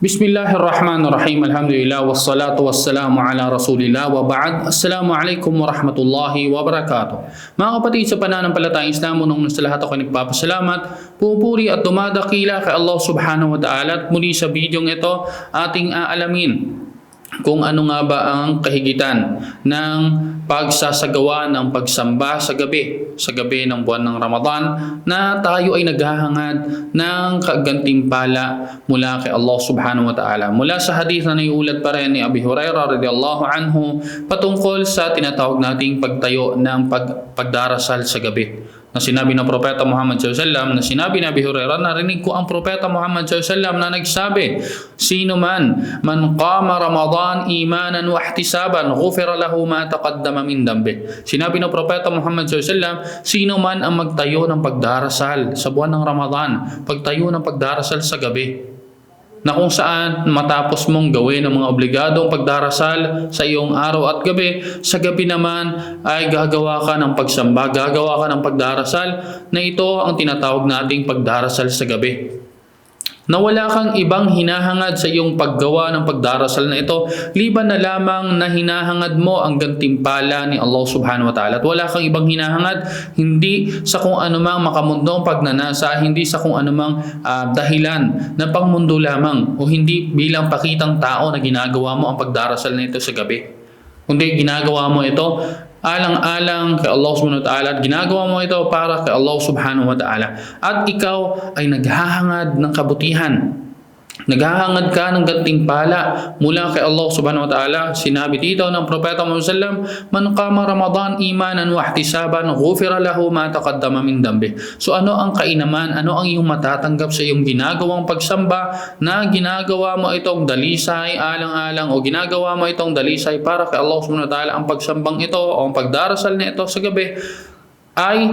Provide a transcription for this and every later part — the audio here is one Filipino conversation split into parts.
Bismillahirrahmanirrahim. Alhamdulillah wassalatu wassalamu ala Rasulillah wa ba'd. Assalamu alaikum wa rahmatullahi. Mga kapatid sa pananampalatayang Islamo nung sa lahat ako nagpapasalamat, pupuri at dumadakila kay Allah subhanahu wa ta'ala at muli sa bidyong ito ating aalamin kung ano nga ba ang kahigitan ng pagsasagawa ng pagsamba sa gabi, sa gabi ng buwan ng Ramadan na tayo ay naghahangad ng kagantimpala mula kay Allah subhanahu wa ta'ala. Mula sa hadith na naiulat pa rin ni Abi Hurairah radiyallahu anhu patungkol sa tinatawag nating pagtayo ng pag, pagdarasal sa gabi na sinabi ng Propeta Muhammad SAW na sinabi ni Abi Hurairah narinig ko ang Propeta Muhammad SAW na nagsabi sino man man qama Ramadan imanan wa ihtisaban ghufira lahu ma taqaddama min dambi. Sinabi ng Propeta Muhammad SAW sino man ang magtayo ng pagdarasal sa buwan ng Ramadan pagtayo ng pagdarasal sa gabi na kung saan matapos mong gawin ang mga obligadong pagdarasal sa iyong araw at gabi, sa gabi naman ay gagawa ka ng pagsamba, gagawa ka ng pagdarasal na ito ang tinatawag nating pagdarasal sa gabi na wala kang ibang hinahangad sa iyong paggawa ng pagdarasal na ito, liban na lamang na hinahangad mo ang gantimpala ni Allah subhanahu wa ta'ala. At wala kang ibang hinahangad, hindi sa kung anumang makamundong pagnanasa, hindi sa kung anumang ah, dahilan na pangmundo lamang, o hindi bilang pakitang tao na ginagawa mo ang pagdarasal na ito sa gabi. Kundi ginagawa mo ito alang-alang kay Allah subhanahu wa ta'ala at ginagawa mo ito para kay Allah subhanahu wa ta'ala. At ikaw ay naghahangad ng kabutihan Naghahangad ka ng gantimpala mula kay Allah subhanahu wa ta'ala. Sinabi dito ng Propeta Muhammad sallam, Man qama Ramadan imanan wa ihtisaban, ghufira lahu ma taqaddama min dambi. So ano ang kainaman? Ano ang iyong matatanggap sa iyong ginagawang pagsamba na ginagawa mo itong dalisay alang-alang o ginagawa mo itong dalisay para kay Allah subhanahu wa ta'ala ang pagsambang ito o ang pagdarasal na ito sa gabi ay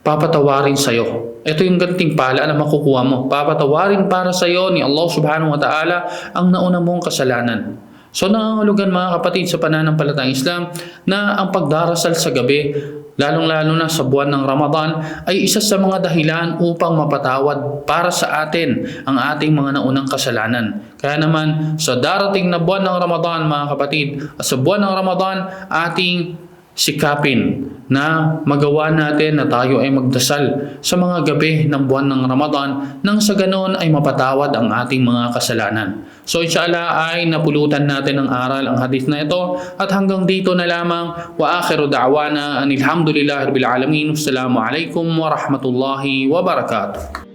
papatawarin sa iyo. Ito yung ganting pala na makukuha mo. Papatawarin para sa iyo ni Allah subhanahu wa ta'ala ang nauna mong kasalanan. So nangangulugan mga kapatid sa pananampalatayang Islam na ang pagdarasal sa gabi, lalong-lalo na sa buwan ng Ramadan, ay isa sa mga dahilan upang mapatawad para sa atin ang ating mga naunang kasalanan. Kaya naman sa darating na buwan ng Ramadan mga kapatid, at sa buwan ng Ramadan, ating sikapin na magawa natin na tayo ay magdasal sa mga gabi ng buwan ng Ramadan nang sa ganoon ay mapatawad ang ating mga kasalanan. So inshallah ay napulutan natin ng aral ang hadith na ito at hanggang dito na lamang wa akhiru da'wana anilhamdulillahi rabbil alamin. Wassalamu alaikum wa rahmatullahi wa barakatuh.